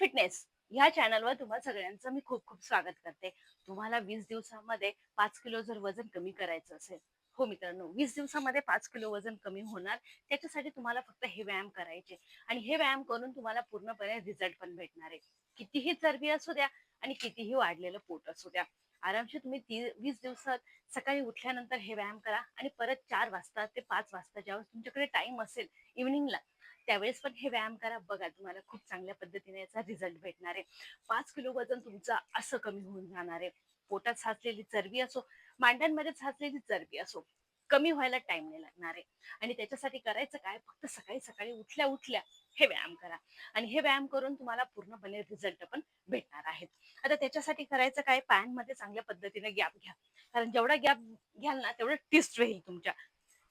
Fitness ह्या चॅनलवर तुम्हा सगळ्यांचं मी खूप खूप स्वागत करते. तुम्हाला वीस दिवसामध्ये पाच किलो जर वजन कमी करायचं असेल हो मित्रांनो वीस दिवसामध्ये पाच किलो वजन कमी होणार त्याच्यासाठी तुम्हाला फक्त हे व्यायाम करायचे आणि हे व्यायाम करून तुम्हाला पूर्णपणे रिझल्ट पण भेटणार आहे. कितीही चरबी असू द्या आणि कितीही वाढलेलं पोट असू द्या आरामशीर तुम्ही ती वीस दिवसात सकाळी उठल्यानंतर हे व्यायाम करा आणि परत चार वाजता ते पाच वाजता ज्यावेळेस तुमच्याकडे टाइम असेल इव्हिनिंगला त्यावेळेस पण हे व्यायाम करा. बघा तुम्हाला खूप चांगल्या पद्धतीने याचा रिझल्ट भेटणार आहे. पाच किलो वजन तुमचं असं कमी होऊन जाणार आहे. पोटात साचलेली चरबी असो मांड्यांमध्ये साचलेली चरबी असो कमी व्हायला टाइम नाही लागणार आहे. आणि त्याच्यासाठी करायचं काय? फक्त सकाळी सकाळी उठल्या उठल्या हे व्यायाम करा. आणि हे व्यायाम करून तुम्हाला पूर्णपणे रिझल्ट पण भेटणार आहेत. आता त्याच्यासाठी करायचं काय? पायांमध्ये चांगल्या पद्धतीने गॅप घ्या. कारण जेवढा गॅप घ्याल ना तेवढं टिस्ट राहील तुमच्या.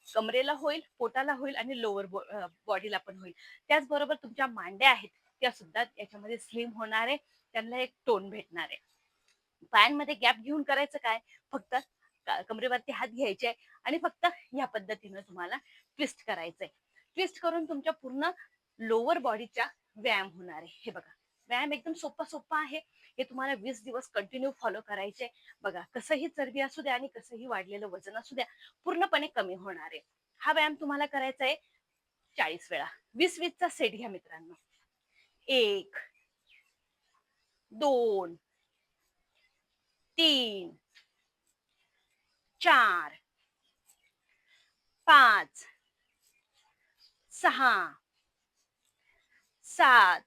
कमरेला होईल पोटाला होईल आणि लोअर बॉडीला पण होईल. त्याचबरोबर तुमच्या मांड्या आहेत त्या सुद्धा याच्यामध्ये स्लिम होणार आहे त्यांना एक टोन भेटणार आहे. पायांमध्ये गॅप घेऊन करायचं काय? फक्त कमरेवरती हात घ्यायचे आणि फक्त या पद्धतीनं तुम्हाला ट्विस्ट करायचंय. ट्विस्ट करून तुमच्या पूर्ण लोअर बॉडीचा व्यायाम होणार आहे. हे बघा. व्यायाम एकदम सोपा सोपा आहे. हे तुम्हाला वीस दिवस कंटिन्यू फॉलो करायचे बघा कसंही चरबी असू द्या आणि कसंही वाढलेलं वजन असू द्या पूर्णपणे कमी होणार आहे. हा व्यायाम तुम्हाला करायचा आहे चाळीस वेळा. वीस वीसचा सेट घ्या मित्रांनो. एक दोन तीन चार पाच सहा सात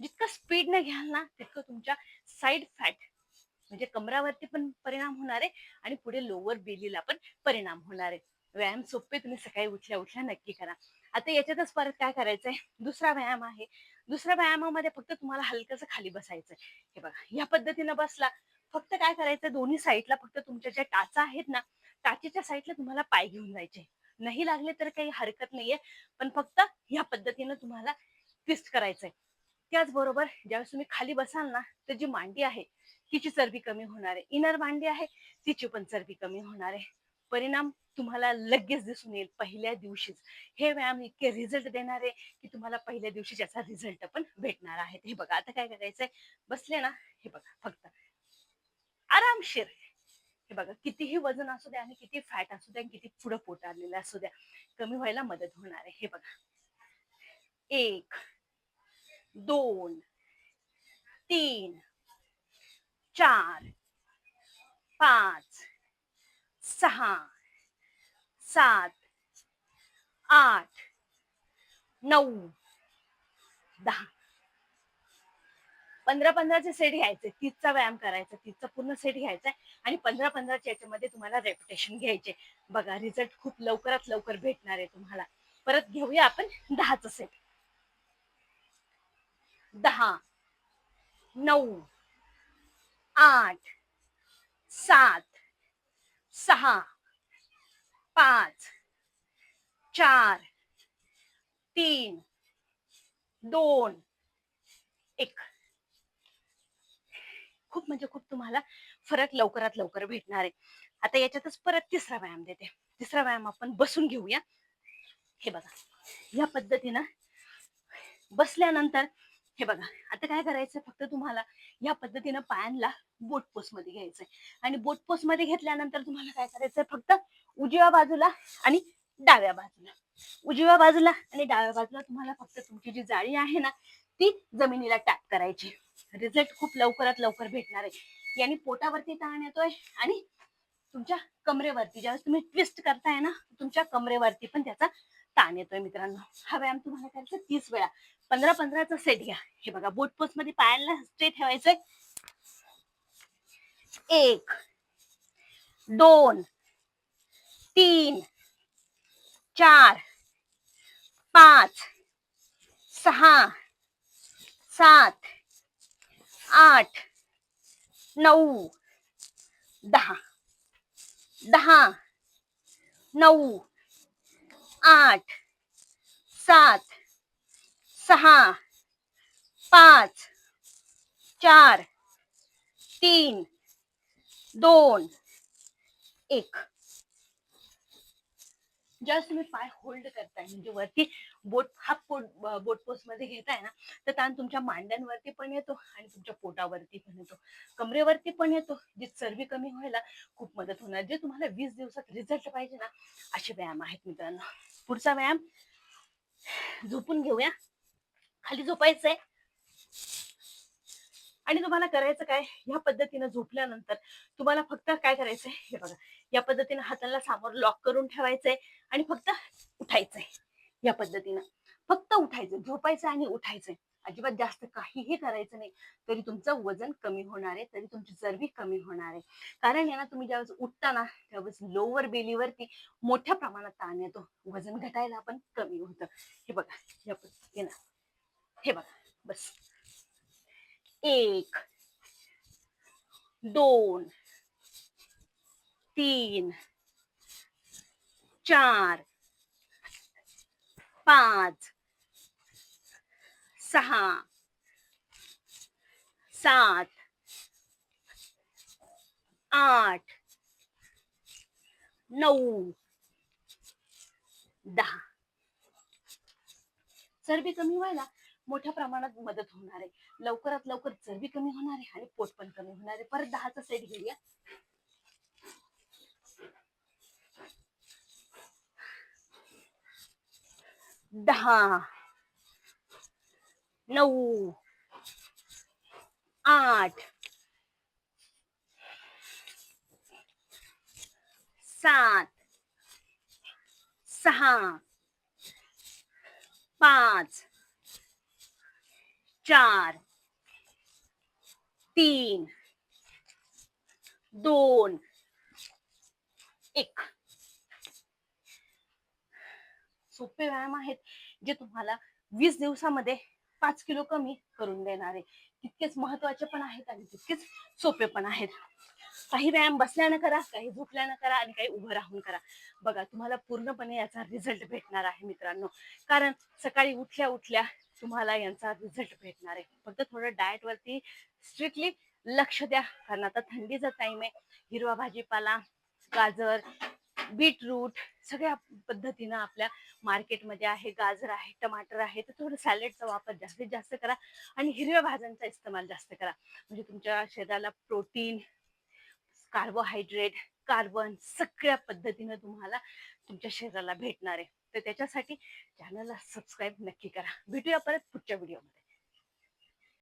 जितकं स्पीडने घ्याल ना तितकं तुमच्या साईड फॅट म्हणजे कमरावरती पण परिणाम होणार आहे आणि पुढे लोअर बेलीला पण परिणाम होणार. आहे व्यायाम सोपे तुम्ही सकाळी उठल्या उठल्या नक्की करा. आता याच्यातच परत काय करायचंय? दुसरा व्यायाम आहे. दुसऱ्या व्यायामामध्ये फक्त तुम्हाला हलकंसं खाली बसायचंय. हे बघा या पद्धतीनं बसला. फक्त काय करायचं दोन्ही साईडला फक्त तुमच्या ज्या टाचा आहेत ना टाचेच्या साईडला तुम्हाला पाय घेऊन जायचे. नाही लागले तर काही हरकत नाहीये पण फक्त या पद्धतीनं तुम्हाला ट्विस्ट करायचंय. त्याचबरोबर ज्यावेळेस तुम्ही खाली बसाल ना तर जी मांडी आहे तिची चरबी कमी होणार आहे. इनर मांडी आहे तिची पण चरबी कमी होणार आहे. परिणाम तुम्हाला लगेच दिसून येईल पहिल्या दिवशीच. हे व्यायाम इतके रिझल्ट देणार आहे की तुम्हाला पहिल्या दिवशी त्याचा रिझल्ट पण भेटणार आहे. हे बघा आता काय करायचंय? बसले ना हे बघा फक्त आरामशीर. हे बघा कितीही वजन असू द्या आणि किती फॅट असू द्या आणि किती पुढं पोट आलेलं असू द्या कमी व्हायला मदत होणार आहे. हे बघा. एक दोन तीन चार पाच सहा सात आठ नऊ दहा. पंधरा पंधराचे सेट घ्यायचे. तीसचा व्यायाम करायचा. तीसचा पूर्ण सेट घ्यायचा आणि पंधरा पंधराच्या याच्यामध्ये तुम्हाला रेप्युटेशन घ्यायचे. बघा रिझल्ट खूप लवकरात लवकर भेटणार आहे तुम्हाला. परत घेऊया आपण दहाचा सेट दहा नऊ आठ सात सहा पाच चार तीन दोन एक. खूप म्हणजे खूप तुम्हाला फरक लवकरात लवकर भेटणार आहे. आता याच्यातच परत तिसरा व्यायाम देते. तिसरा व्यायाम आपण बसून घेऊया. हे बघा या पद्धतीनं बसल्यानंतर हे बघा आता काय करायचं? फक्त तुम्हाला या पद्धतीनं पायांना बोट पोस्टमध्ये घ्यायचंय. आणि बोट पोस्टमध्ये घेतल्यानंतर तुम्हाला काय करायचंय? फक्त उजव्या बाजूला आणि डाव्या बाजूला. उजव्या बाजूला आणि डाव्या बाजूला तुम्हाला फक्त तुमची जी जाळी आहे ना ती जमिनीला टॅप करायची. रिझल्ट खूप लवकरात लवकर भेटणार आहे. याने पोटावरती ताण येतोय आणि तुमच्या कमरेवरती ज्यावेळेस तुम्ही ट्विस्ट करताय ना तुमच्या कमरेवरती पण त्याचा ताण येतोय मित्रांनो. हा व्यायाम तुम्हाला करायचा तीस वेळा. पंधरा पंधराचा सेट घ्या. हे बघा बोट पोस्टमध्ये पायांना स्ट्रेट ठेवायचंय. एक दोन तीन चार पाच सहा सात आठ नऊ दहा. दहा नऊ आठ सात सहा पाच चार तीन दोन एक. ज्यावेळेस तुम्ही पाय होल्ड करताय म्हणजे वरती बोट हा पोट बोट पोस्टमध्ये घेताय ना तर ताण तुमच्या मांड्यांवरती पण येतो आणि तुमच्या पोटावरती पण येतो. कमरेवरती पण येतो जी चरबी कमी व्हायला खूप मदत होणार. जे तुम्हाला वीस दिवसात रिझल्ट पाहिजे ना असे व्यायाम आहेत मित्रांनो. पुढचा व्यायाम झोपून घेऊया. खाली झोपायचंय. आणि तुम्हाला करायचं काय? या पद्धतीनं झोपल्यानंतर तुम्हाला फक्त काय करायचंय? हे बघा. या पद्धतीनं हाताला समोर लॉक करून ठेवायचंय आणि फक्त उठायचंय. या पद्धतीनं. फक्त उठायचं झोपायचं आणि उठायचंय. अजिबात जास्त काहीही करायचं नाही. तरी तुमचं वजन कमी होणार आहे. तरी तुमची चरबी कमी होणार आहे. कारण आहे ना तुम्ही ज्यावेळेस उठता ना त्यावेळेस लोअर बेलीवरती मोठ्या प्रमाणात ताण येतो. वजन घटायला पण कमी होतं हे बघा या पद्धतीनं हे बघा बस एक दोन तीन चार पाच सहा सात आठ नऊ दहा. चरबी कमी व्हायला मोठ्या प्रमाणात मदत होणार आहे. लवकरात लवकर चरबी कमी होणार आहे आणि पोट पण कमी होणार आहे. परत दहाचा सेट घेऊया. दहा नऊ आठ सात सहा पाच चार तीन दोन एक. सोपे व्यायाम आहेत जे तुम्हाला वीस दिवसामध्ये पाच किलो कमी करून देणारे तितकेच महत्त्वाचे पण आहेत आणि तितकेच सोपे पण आहेत. काही व्यायाम बसल्यानं करा काही झोपल्यानं करा आणि काही उभं राहून करा. बघा तुम्हाला पूर्णपणे याचा रिझल्ट भेटणार आहे मित्रांनो. कारण सकाळी उठल्या उठल्या तुम्हाला यांचा रिझल्ट भेटणार आहे. फक्त थोडं डाएट वरती स्ट्रिक्टली लक्ष द्या. कारण आता थंडीचा टाइम आहे. हिरवा भाजीपाला गाजर बीटरूट सगळ्या पद्धतीनं आपल्या मार्केटमध्ये आहे. गाजर आहे टमाटर आहे. तर थोडं सॅलेडचा वापर जास्तीत जास्त करा. आणि हिरव्या भाज्यांचा इस्तेमाल जास्त करा. म्हणजे तुमच्या शरीराला प्रोटीन कार्बोहायड्रेट कार्बन सगळ्या पद्धतीनं तुम्हाला तुमच्या शरीराला भेटणार आहे. तर त्याच्यासाठी चॅनलला सबस्क्राईब नक्की करा. भेटूया परत पुढच्या व्हिडिओमध्ये